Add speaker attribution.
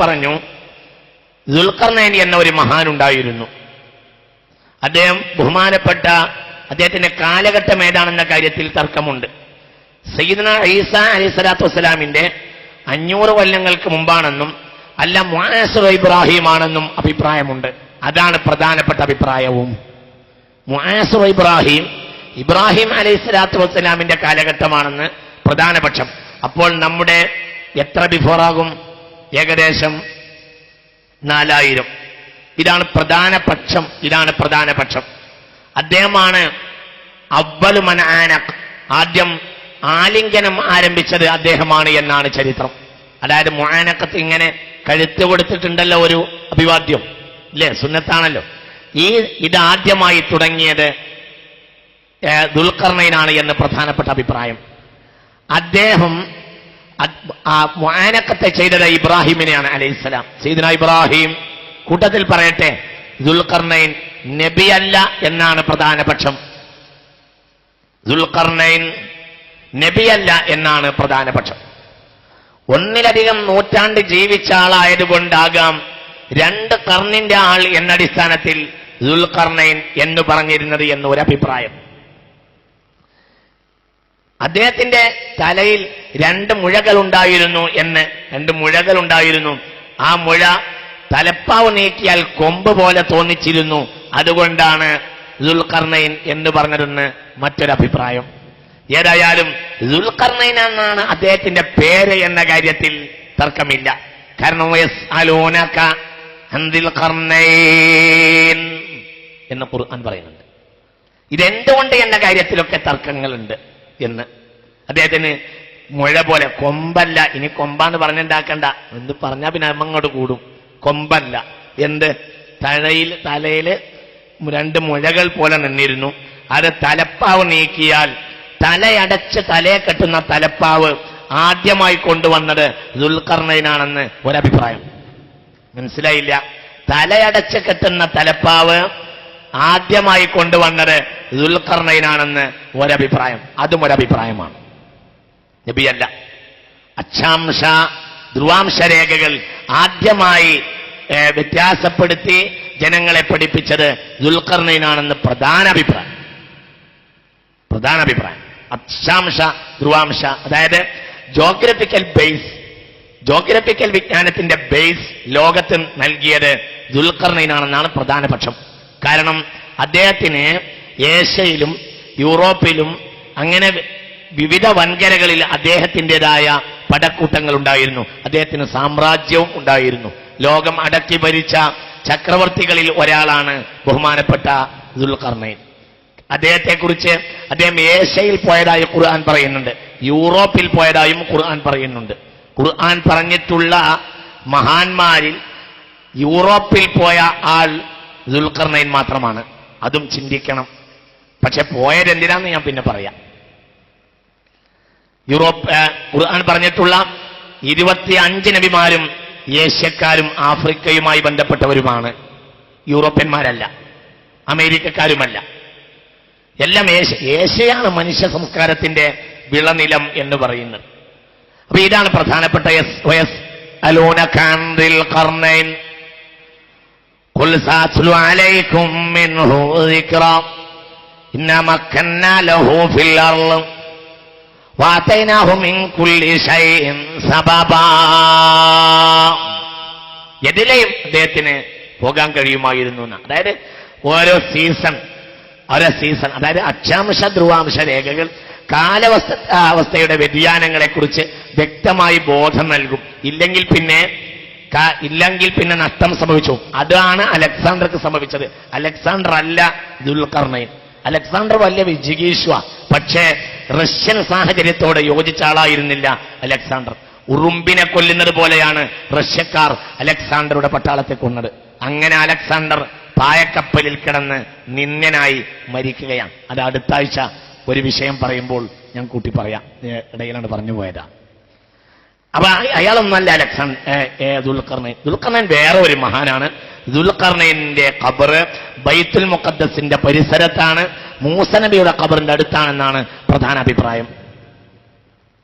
Speaker 1: പറഞ്ഞു ദുൽഖർനൈൻ എന്ന ഒരു മഹാനുണ്ടായിരുന്നു. അദ്ദേഹം ബഹുമാനപ്പെട്ട അദ്ദേഹത്തിന്റെ കാലഘട്ടം ഏതാണെന്ന കാര്യത്തിൽ തർക്കമുണ്ട്. സയ്യിദ്ന ഈസ അലി സ്വലാത്തു വസ്സലാമിന്റെ അഞ്ഞൂറ് കൊല്ലങ്ങൾക്ക് മുമ്പാണെന്നും അല്ല മുആസുർ ഇബ്രാഹിമാണെന്നും അഭിപ്രായമുണ്ട്. അതാണ് പ്രധാനപ്പെട്ട അഭിപ്രായവും. മുആസുർ ഇബ്രാഹിം ഇബ്രാഹിം അലൈഹി സ്വലാത്തു വസ്സലാമിന്റെ കാലഘട്ടമാണെന്ന് പ്രധാനപക്ഷം. അപ്പോൾ നമ്മുടെ എത്ര ബിഫോറാകും? ഏകദേശം നാലായിരം. ഇതാണ് പ്രധാന പക്ഷം ഇതാണ് പ്രധാന പക്ഷം. അദ്ദേഹമാണ് അവ്വലു മൻ ആദ്യം ആലിംഗനം ആരംഭിച്ചത് അദ്ദേഹമാണ് എന്നാണ് ചരിത്രം. അതായത് മുആനക്കത്ത് ഇങ്ങനെ കഴുത്ത് കൊടുത്തിട്ടുണ്ടല്ലോ ഒരു അഭിവാദ്യം. ഇല്ലേ? സുന്നത്താണല്ലോ. ഈ ഇത് ആദ്യമായി തുടങ്ങിയത് ദുൽഖർണയിനാണ് എന്ന് പ്രധാനപ്പെട്ട അഭിപ്രായം. അദ്ദേഹം മുആനക്കത്തെ ചെയ്തത് ഇബ്രാഹിമിനെയാണ് അലൈഹിസ്സലാം സീദന ഇബ്രാഹിം കൂട്ടത്തിൽ പറയട്ടെ ദുൽഖർണൈൻ നബിയല്ല എന്നാണ് പ്രധാന പക്ഷം. ദുൽഖർണൈൻ നബിയല്ല എന്നാണ് പ്രധാന പക്ഷം. ഒന്നിലധികം നൂറ്റാണ്ട് ജീവിച്ച ആളായതുകൊണ്ടാകാം രണ്ട് കർണിന്റെ ആൾ എന്നടിസ്ഥാനത്തിൽ ദുൽഖർണൈൻ എന്ന് പറഞ്ഞിരുന്നത് എന്നൊരു ഒരു അഭിപ്രായം അദ്ദേഹത്തിന്റെ തലയിൽ രണ്ട് മുഴകൾ ഉണ്ടായിരുന്നു എന്ന് രണ്ട് മുഴകൾ ഉണ്ടായിരുന്നു ആ മുഴ തലപ്പാവ് നീക്കിയാൽ കൊമ്പ് പോലെ തോന്നിച്ചിരുന്നു. അതുകൊണ്ടാണ് ദുൽഖർണൈൻ എന്ന് പറഞ്ഞതെന്ന് മറ്റൊരഭിപ്രായം. ഏതായാലും ദുൽഖർണൈൻ എന്നാണ് അദ്ദേഹത്തിന്റെ പേര് എന്ന കാര്യത്തിൽ തർക്കമില്ല. കാരണം അൻ ഖർനൈൻ എന്ന് ഖുർആൻ പറയുന്നുണ്ട്. ഇതെന്തുകൊണ്ട് എന്ന കാര്യത്തിലൊക്കെ തർക്കങ്ങളുണ്ട്? എന്ന്. അദ്ദേഹത്തിന് മുഴ പോലെ കൊമ്പല്ല ഇനി കൊമ്പാന്ന് പറഞ്ഞുണ്ടാക്കണ്ട. എന്ന് പറഞ്ഞാൽ പിന്നെ അമ്മങ്ങോട്ട് കൂടും. കൊമ്പല്ല. എന്ത്? തലയിൽ തലയിൽ രണ്ട് മുഴകൾ പോലെ നിന്നിരുന്നു. അത് തലപ്പാവ് നീക്കിയാൽ തലയടച്ച് തലയെ കെട്ടുന്ന തലപ്പാവ് ആദ്യമായി കൊണ്ടുവന്നത് ദുൽഖർണയിനാണെന്ന് ഒരഭിപ്രായം. മനസ്സിലായില്ല? തലയടച്ച് കെട്ടുന്ന തലപ്പാവ് ആദ്യമായി കൊണ്ടുവന്നത് ദുൽഖർണയിനാണെന്ന് ഒരഭിപ്രായം. അതും ഒരഭിപ്രായമാണ്. നബിയല്ല. അച്ഛാംശ ധ്രുവാംശ രേഖകൾ ആദ്യമായി വ്യത്യാസപ്പെടുത്തി ജനങ്ങളെ പഠിപ്പിച്ചത് ദുൽഖർണയിനാണെന്ന് പ്രധാന അഭിപ്രായം. പ്രധാന അഭിപ്രായം. അക്ഷാംശ ധ്രുവാംശ അതായത് ജോഗ്രഫിക്കൽ ബേസ് ജോഗ്രഫിക്കൽ വിജ്ഞാനത്തിന്റെ ബേസ് ലോകത്തിന് നൽകിയത് ദുൽഖർണയിനാണെന്നാണ് പ്രധാന പക്ഷം. കാരണം അദ്ദേഹത്തിന് ഏഷ്യയിലും യൂറോപ്പിലും അങ്ങനെ വിവിധ വൻകരകളിൽ അദ്ദേഹത്തിന്റെതായ പടക്കൂട്ടങ്ങൾ ഉണ്ടായിരുന്നു. അദ്ദേഹത്തിന് സാമ്രാജ്യവും ഉണ്ടായിരുന്നു. ലോകം അടക്കി ഭരിച്ച ചക്രവർത്തികളിൽ ഒരാളാണ് ബഹുമാനപ്പെട്ട ദുൽഖർണൈൻ അദ്ദേഹത്തെക്കുറിച്ച് അദ്ദേഹം ഏഷ്യയിൽ പോയതായി ഖുർആൻ പറയുന്നുണ്ട്. യൂറോപ്പിൽ പോയതായും ഖുർആൻ പറയുന്നുണ്ട്. ഖുർആൻ പറഞ്ഞിട്ടുള്ള മഹാന്മാരിൽ യൂറോപ്പിൽ പോയ ആൾ ദുൽഖർണൈൻ മാത്രമാണ്. അതും ചിന്തിക്കണം. പക്ഷെ പോയതെന്തിനാന്ന് ഞാൻ പിന്നെ പറയാം. യൂറോപ്പ് ഖുർആൻ പറഞ്ഞിട്ടുള്ള ഇരുപത്തി അഞ്ച് നബിമാരും ഏഷ്യക്കാരും ആഫ്രിക്കയുമായി ബന്ധപ്പെട്ടവരുമാണ്. യൂറോപ്യന്മാരല്ല അമേരിക്കക്കാരുമല്ല. എല്ലാം ഏഷ്യ ഏഷ്യയാണ് മനുഷ്യ സംസ്കാരത്തിന്റെ വിളനിലം എന്ന് പറയുന്നത്. അപ്പൊ ഇതാണ് പ്രധാനപ്പെട്ട എസ് വയസ് അലോന കാൻഡിൽ കർണൈൻ قل ساتلو عليكم منه ذكرا إنا مكنا له في الأرض وآتيناه من كل شيء سببا എതിലെയും അദ്ദേഹത്തിന് പോകാൻ കഴിയുമായിരുന്നു എന്ന് അതായത് ഓരോ സീസൺ ഓരോ സീസൺ അതായത് അക്ഷാംശ ധ്രുവാംശ രേഖകൾ കാലാവസ്ഥ അവസ്ഥയുടെ വ്യതിയാനങ്ങളെ കുറിച്ച് വ്യക്തമായി ബോധം നൽകും ഇല്ലെങ്കിൽ പിന്നെ ക- ഇല്ലെങ്കിൽ പിന്നെ നഷ്ടം സംഭവിച്ചു. അതാണ് അലക്സാണ്ടർക്ക് സംഭവിച്ചത്. അലക്സാണ്ടർ അല്ല ദുൽഖർണൈൻ. അലക്സാണ്ടർ വലിയ വിജിഗീഷ്വ. പക്ഷേ റഷ്യൻ സാഹചര്യത്തോട് യോജിച്ച ആളായിരുന്നില്ല അലക്സാണ്ടർ. ഉറുമ്പിനെ കൊല്ലുന്നത് പോലെയാണ് റഷ്യക്കാർ അലക്സാണ്ടറുടെ പട്ടാളത്തെ കൊന്നത്. അങ്ങനെ അലക്സാണ്ടർ പായക്കപ്പലിൽ കിടന്ന് നിന്ദനായി മരിക്കുകയാണ്. അത് അടുത്താഴ്ച ഒരു വിഷയം പറയുമ്പോൾ ഞാൻ കൂട്ടി പറയാം ഇടയിലാണ് പറഞ്ഞു പോയതാ അപ്പൊ അയ- അയാളൊന്നല്ല ദുൽഖർണൈൻ. ദുൽഖർണൈൻ വേറെ ഒരു മഹാനാണ്. ദുൽഖർണൈന്റെ ഖബർ ബൈത്തുൽ മുഖദ്ദസിന്റെ പരിസരത്താണ്. മൂസനബിയുടെ ഖബറിന്റെ അടുത്താണെന്നാണ് പ്രധാന അഭിപ്രായം.